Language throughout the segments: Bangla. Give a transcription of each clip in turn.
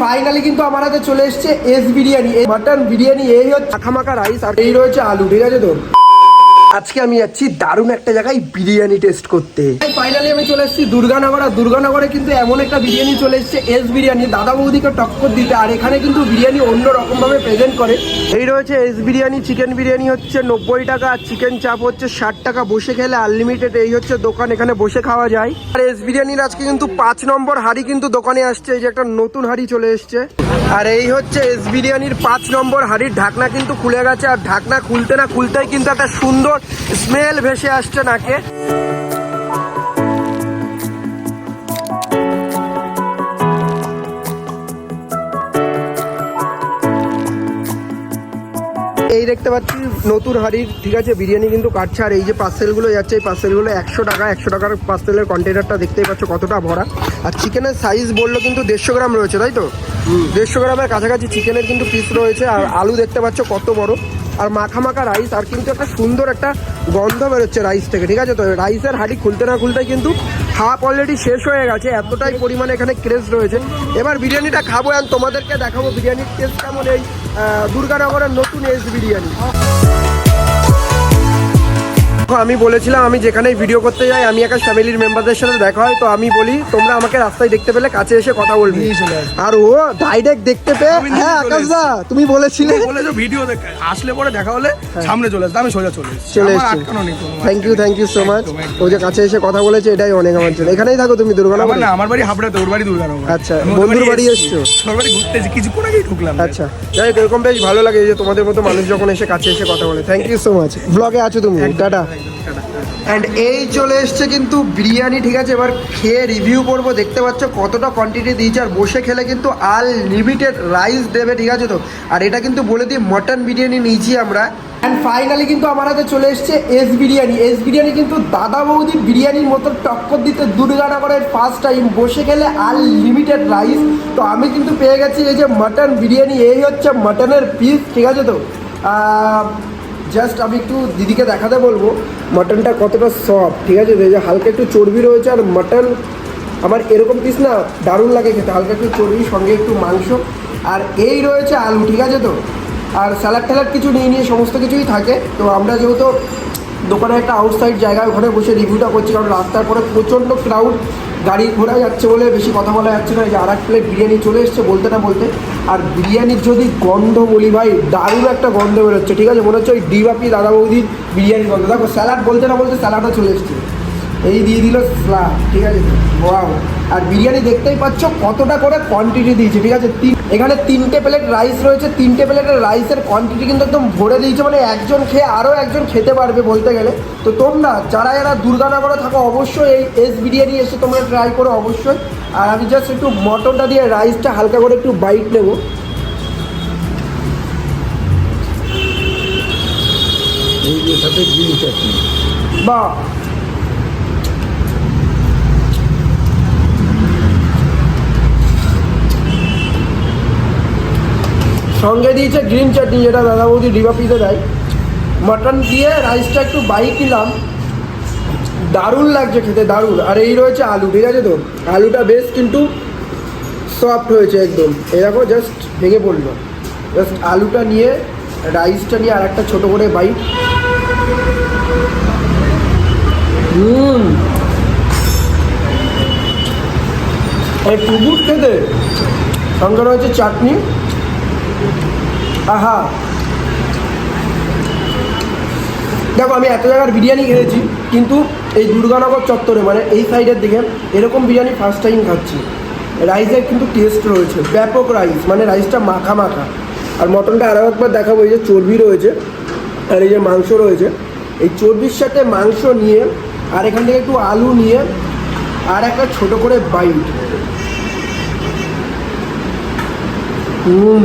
ফাইনালি কিন্তু আমার হাতে চলে এসছে এস বিরিয়ানি মাটন বিরিয়ানি, এই হচ্ছে রাইস আর এই রয়েছে আলু, ঠিক আছে তো? আজকে আমি যাচ্ছি দারুণ একটা জায়গায় বিরিয়ানি টেস্ট করতে। ফাইনালি আমি চলে এসেছি দুর্গানগর। আর দুর্গানগরে কিন্তু এমন একটা বিরিয়ানি চলে এসেছে এস বিরিয়ানি। দাদা বৌদিকে টক্কর দিতে আর এখানে কিন্তু বিরিয়ানি অন্য রকম ভাবে প্রেজেন্ট করে। এই রয়েছে এস বিরিয়ানি চিকেন বিরিয়ানি হচ্ছে নব্বই টাকা আর চিকেন চাপ হচ্ছে ষাট টাকা। বসে খেলে আনলিমিটেড এই হচ্ছে দোকান এখানে বসে খাওয়া যায়। আর এস বিরিয়ানির আজকে কিন্তু পাঁচ নম্বর হাড়ি কিন্তু দোকানে আসছে এই যে একটা নতুন হাড়ি চলে এসছে। আর এই হচ্ছে এস বিরিয়ানির পাঁচ নম্বর হাড়ির ঢাকনা কিন্তু খুলে গেছে আর ঢাকনা খুলতে না খুলতেই কিন্তু একটা সুন্দর স্মেল ভেসে আসছে নাকে। এই দেখতে পাচ্ছি নতুন হাড়ির ঠিক আছে বিরিয়ানি কিন্তু কাটছে আর এই যে পার্সেলগুলো যাচ্ছে এই পার্সেলগুলো একশো টাকা একশো টাকার পার্সেলের কন্টেনারটা দেখতেই পাচ্ছ কতটা ভরা। আর চিকেনের সাইজ বলল কিন্তু দেড়শো গ্রাম রয়েছে তাই তো? দেড়শো গ্রামের কাছাকাছি চিকেনের কিন্তু পিস রয়েছে আর আলু দেখতে পাচ্ছ কত বড়। আর মাখা মাখা রাইস আর কিন্তু একটা সুন্দর একটা গন্ধ বেরোচ্ছে রাইস থেকে, ঠিক আছে তো? রাইসের হাঁড়ি খুলতে না খুলতে কিন্তু হাফ অলরেডি শেষ হয়ে গেছে, এতটাই পরিমাণে এখানে ক্রেজ রয়েছে। এবার বিরিয়ানিটা খাব অ্যান্ড তোমাদেরকে দেখাবো বিরিয়ানির টেস্ট কেমন এই দুর্গানগরের নতুন এস বিরিয়ানি। আমি বলেছিলাম আমি যেখানেই ভিডিও করতে যাই আমি একটা ফ্যামিলির মেম্বারদের সাথে দেখা হয় তো আমি বলি তোমরা আমাকে রাস্তায় দেখতে পেলে কাছে এসে কথা বলবি। আর ও ডাইরেক্ট দেখতে পেয়ে হ্যাঁ চলে আকাশদা তুমি বলেছিলে। বলেছ ভিডিও দেখে আসলে পরে দেখা হলে সামনে চলে আসবে আমি সোজা চলে চলে এসছি। কোনো thank you thank you so much. ও যে কাছে এসে কথা বলেছে এটাই অনেক আমার জন্য। এখানেই থাকো তুমি দুর্গানগরে না আমার বাড়ি হাবড়াতে ওর বাড়ি দুর্গানগর আচ্ছা, বন্ধুর বাড়ি এসেছি। ওর বাড়ি ঘুরতে কিছুক্ষণ আগেই ঢুকলাম আচ্ছা যাই হোক এরকম বেশ ভালো লাগে এই যে তোমাদের মতো মানুষ যখন এসে কাছে এসে কথা বলে। থ্যাংক ইউ সো মাচ ব্লগে আছো তুমি টাটা। অ্যান্ড এই চলে এসছে কিন্তু বিরিয়ানি, ঠিক আছে? এবার খেয়ে রিভিউ করব। দেখতে পাচ্ছ কতটা কোয়ান্টিটি দিয়েছে, আর বসে খেলে কিন্তু আনলিমিটেড রাইস দেবে, ঠিক আছে তো? আর এটা কিন্তু বলে দিই মটন বিরিয়ানি নিয়েছি আমরা। অ্যান্ড ফাইনালি কিন্তু আমার হাতে চলে এসছে এস বিরিয়ানি। এস বিরিয়ানি কিন্তু দাদা বৌদি বিরিয়ানির মতো টক্কর দিতে দুর্গানগরের ফার্স্ট টাইম বসে খেলে আনলিমিটেড রাইস তো আমি কিন্তু পেয়ে গেছি এই যে মটন বিরিয়ানি। এই হচ্ছে মটনের পিস ঠিক আছে তো? জাস্ট আমি একটু দিদিকে দেখাতে বলব, মাটনটা কতটা সফট ঠিক আছে? যে হালকা একটু চর্বি রয়েছে আর মাটন আমার এরকম পিস না দারুণ লাগে খেতে। হালকা একটু চর্বি সঙ্গে একটু মাংস। আর এই রয়েছে আলু, ঠিক আছে তো? আর স্যালাড ট্যালাড কিছু নিয়ে নিয়ে সমস্ত কিছুই থাকে। তো আমরা যেহেতু দোকানে একটা আউটসাইড জায়গায় ওখানে বসে রিভিউটা করছি, কারণ রাস্তার পরে প্রচণ্ড ক্রাউড গাড়ি ঘোরা যাচ্ছে বলে বেশি কথা বলা যাচ্ছে না। যে আর এক প্লেট বিরিয়ানি চলে এসছে বলতে না বলতে। আর বিরিয়ানির যদি গন্ধ বলি ভাই, দারুণ একটা গন্ধ বেরোচ্ছে, ঠিক আছে? মনে হচ্ছে ওই ডিবাপি দাদা বৌদির বিরিয়ানির গন্ধ। দেখো স্যালাড বলতে না বলতে স্যালাডও চলে এসছে। এই দিয়ে দিল স্লাদ ঠিক আছে? ওয়াও আর বিরিয়ানি দেখতেই পাচ্ছ কতটা করে কোয়ান্টিটি দিয়েছে, ঠিক আছে? তিন এখানে তিনটে প্লেট রাইস রয়েছে তিনটে প্লেটের রাইসের কোয়ান্টিটি কিন্তু একদম ভরে দিয়েছে মানে একজন খেয়ে আরও একজন খেতে পারবে বলতে গেলে। তো তোমরা যারা যারা দুর্গানগরে থাকো অবশ্যই এই এস বিরিয়ানি এসে তোমরা ট্রাই করো অবশ্যই। আর আমি জাস্ট একটু মটনটা দিয়ে রাইসটা হালকা করে একটু বাইট নেব। এই সাথে গ্রিন চাটনি বা সঙ্গে দিয়েছে গ্রিন চাটনি যেটা দাদা বৌদি ডিবা পিতে দেয়। মটন দিয়ে রাইসটা একটু বাইক নিলাম দারুণ লাগছে খেতে, দারুণ। আর এই রয়েছে আলু, ঠিক আছে তো? আলুটা বেশ কিন্তু সফট হয়েছে একদম। এরকম জাস্ট ভেঙে পড়ল। জাস্ট আলুটা নিয়ে রাইসটা নিয়ে আর একটা ছোটো করে বাইক হুম। এই টুকুর খেতে। সঙ্গে রয়েছে চাটনি আহা। দেখো, আমি এত জায়গার বিরিয়ানি খেয়েছি, কিন্তু এই দুর্গানগর চত্বরে মানে এই সাইডের দিকে, এরকম বিরিয়ানি ফার্স্ট টাইম খাচ্ছি। রাইসের কিন্তু টেস্ট রয়েছে, ব্যাপক রাইস মানে রাইসটা মাখা মাখা। আর মটনটা আরও একবার দেখাবো, এই যে চর্বি রয়েছে, আর এই যে মাংস রয়েছে। এই চর্বির সাথে মাংস নিয়ে, আর এখান থেকে একটু আলু নিয়ে, আর একটা ছোট করে বাইট হুম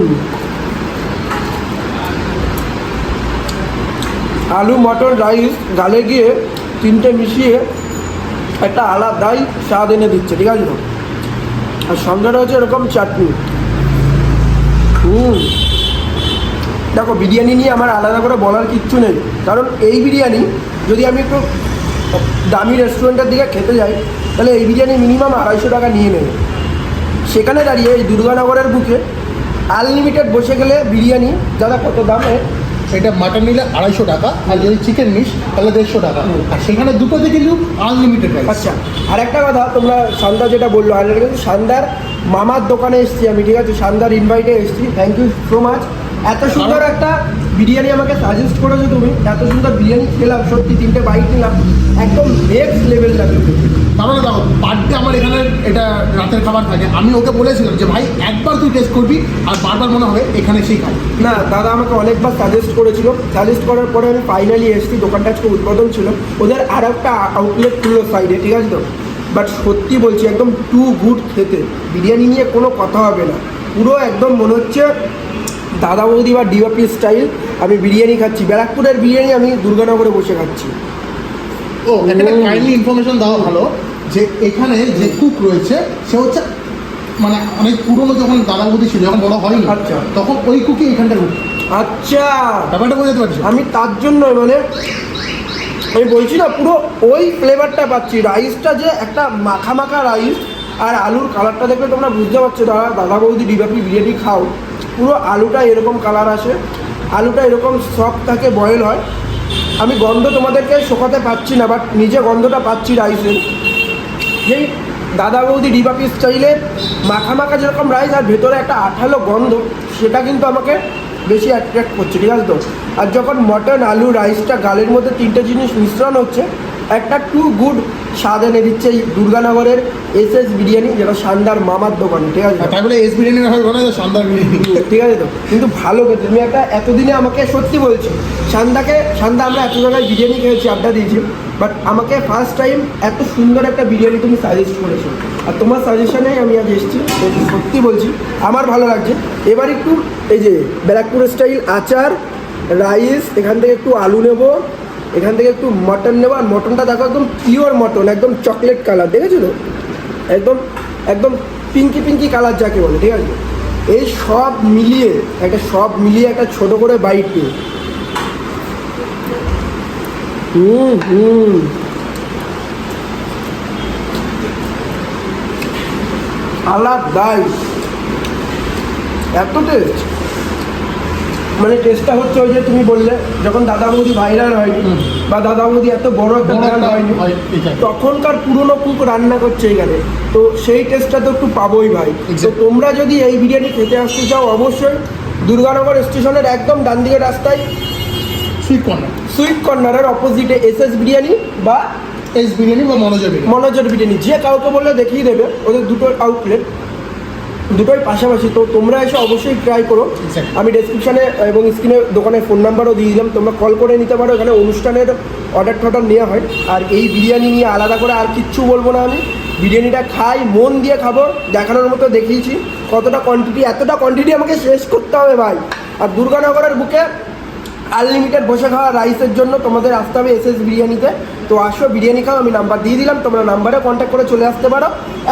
আলু, মটর, রাইস, গালে গিয়ে তিনটে মিশিয়ে একটা আলাদাই স্বাদ এনে দিচ্ছে, ঠিক আছে? আর সঙ্গে রয়েছে এরকম চাটনি হুম দেখো, বিরিয়ানি নিয়ে আমার আলাদা করে বলার কিচ্ছু নেই কারণ এই বিরিয়ানি যদি আমি একটু দামি রেস্টুরেন্টের দিকে খেতে যাই, তাহলে এই বিরিয়ানি মিনিমাম আড়াইশো টাকা নিয়ে নেবে সেখানে দাঁড়িয়ে এই দুর্গানগরের বুকে আনলিমিটেড বসে গেলে বিরিয়ানি দাদা কত দাম? এটা মাটন নিলে আড়াইশো টাকা আর যদি চিকেন নিস তাহলে দেড়শো টাকা। আর সেখানে দুটো থেকে কিন্তু আনলিমিটেড রাইস আচ্ছা আর একটা কথা তোমরা সান্দা যেটা বলল আর কিন্তু সান্দার মামার দোকানে এসেছি আমি ঠিক আছে? সান্দার ইনভাইটে এসেছি। থ্যাংক ইউ সো মাচ এত সুন্দর একটা বিরিয়ানি আমাকে সাজেস্ট করেছ তুমি এত সুন্দর বিরিয়ানি খেলাম সত্যি তিনটে বাইক নিলাম একদম নেক্সট লেভেল লাগল তার মানে দেখো পার ডে আমার এখানে এটা রাতের খাবার থাকে। আমি ওকে বলেছিলাম যে ভাই একবার তুই টেস্ট করবি আর বারবার মনে হবে এখানে সেই খাই না দাদা আমাকে অনেকবার সাজেস্ট করেছিল। সাজেস্ট করার পরে আমি ফাইনালি এসেছি দোকানটা আজকে উদ্বোধন ছিল। ওদের আর একটা আউটলেট খুললো সাইডে ঠিক আছে তো? বাট সত্যি বলছি একদম টু গুড খেতে। বিরিয়ানি নিয়ে কোনো কথা হবে না। পুরো একদম মনে হচ্ছে দাদা বৌদি বা ডিওপি স্টাইল আমি বিরিয়ানি খাচ্ছি। ব্যারাকপুরের বিরিয়ানি আমি দুর্গানগরে বসে খাচ্ছি। ও এখানে কাইন্ডলি ইনফরমেশন দেওয়া ভালো। যে এখানে যে কুক রয়েছে সে হচ্ছে মানে অনেক পুরনো যখন দাদা বৌদি ছিল যখন বড় হয়নি আচ্ছা। তখন ওই কুকি কুক আচ্ছা। ব্যাপারটা বোঝাতে পারছি। আমি তার জন্য মানে আমি বলছি না পুরো ওই ফ্লেভারটা পাচ্ছি। রাইসটা যে একটা মাখা মাখা রাইস আর আলুর কালারটা দেখলে তোমরা বুঝতে পারছ দাদা দাদা বৌদি ডিবাপি বিরিয়ানি খাও। পুরো আলুটা এরকম কালার আসে। আলুটা এরকম সফট থাকে বয়েল হয়। আমি গন্ধ তোমাদেরকে শোকাতে পাচ্ছি না বাট নিজে গন্ধটা পাচ্ছি রাইসের যেই দাদা বৌদি ডিবাপি স্টাইলে মাখা মাখা যেরকম রাইস আর ভেতরে একটা আঠালো গন্ধ, সেটা কিন্তু আমাকে বেশি অ্যাট্রাক্ট করছে, ঠিক আছে তো? আর যখন মটন আলু রাইসটা গালের মধ্যে তিনটে জিনিস মিশ্রণ হচ্ছে, একটা টু গুড স্বাদ এনে দিচ্ছে এই দুর্গানগরের এস এস বিরিয়ানি যেটা সান্দার মামার দোকান ঠিক আছে? তো? আর তাই বলে এস শানদার বিরিয়ানি। ঠিক আছে তো? কিন্তু ভালো খেতে তুমি একটা এতদিনে আমাকে সত্যি বলছি সান্দাকে সান্দা আমরা এত জায়গায় বিরিয়ানি খেয়েছি আড্ডা দিয়েছি বাট আমাকে ফার্স্ট টাইম এত সুন্দর একটা বিরিয়ানি তুমি সাজেস্ট করেছ। আর তোমার সাজেশনে আমি আজ এসেছি সত্যি বলছি আমার ভালো লাগছে। এবার একটু এই যে ব্যারাকপুর স্টাইল আচার রাইস এখান থেকে একটু আলু নেব এখান থেকে একটু মটন নেব, আর মটনটা দেখো একদম পিওর মটন একদম চকলেট কালার দেখেছ তো? একদম একদম পিঙ্কি পিঙ্কি কালার যাকে বলে, ঠিক আছে? এই সব মিলিয়ে, একটা সব মিলিয়ে একটা ছোট করে বাইট নিয়ে হুম হুম। আলাদাই। এত টেস্ট মানে টেস্টটা হচ্ছে ওই যে তুমি বললে যখন দাদা বৌদি ভাইরাল হয়নি বা দাদা বৌদি এত বড় একটা ব্র্যান্ড হয়নি তখনকার পুরনো কুক রান্না করছে এখানে। তো সেই টেস্টটা তো একটু পাবোই ভাই। তো তোমরা যদি এই বিরিয়ানি খেতে আসতে চাও অবশ্যই দুর্গানগর স্টেশনের একদম ডান দিকে রাস্তায় সুইট কর্নার সুইট কর্নারের অপোজিটে এস এস বিরিয়ানি বা এস বিরিয়ানি বা মনোজা বিরিয়ানি। মনোজের বিরিয়ানি। যে কাউকে বললে দেখিয়ে দেবে ওদের দুটো আউটলেট দুটোই পাশাপাশি তো তোমরা এসে অবশ্যই ট্রাই করো। আমি ডেসক্রিপশানে এবং স্ক্রিনে দোকানের ফোন নাম্বারও দিয়ে দিলাম। তোমরা কল করে নিতে পারো। এখানে অনুষ্ঠানের অর্ডার টর্ডার নেওয়া হয়। আর এই বিরিয়ানি নিয়ে আলাদা করে আর কিচ্ছু বলব না আমি। বিরিয়ানিটা খাই মন দিয়ে খাব। দেখানোর মতো দেখিয়েছি। কতটা কোয়ান্টিটি এতটা কোয়ান্টিটি আমাকে শেষ করতে হবে ভাই। আর দুর্গানগরের বুকে আনলিমিটেড বসে খাওয়া রাইসের জন্য তোমাদের আসতে হবে এস এস বিরিয়ানিতে। তো আসো, বিরিয়ানি খাও, আমি নাম্বার দিয়ে দিলাম, তোমরা নাম্বারে কন্ট্যাক্ট করে চলে আসতে পারো।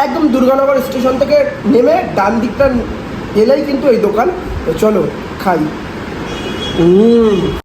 একদম দুর্গানগর স্টেশন থেকে নেমে ডান দিকটা এলেই কিন্তু এই দোকান। তো চলো, খাই।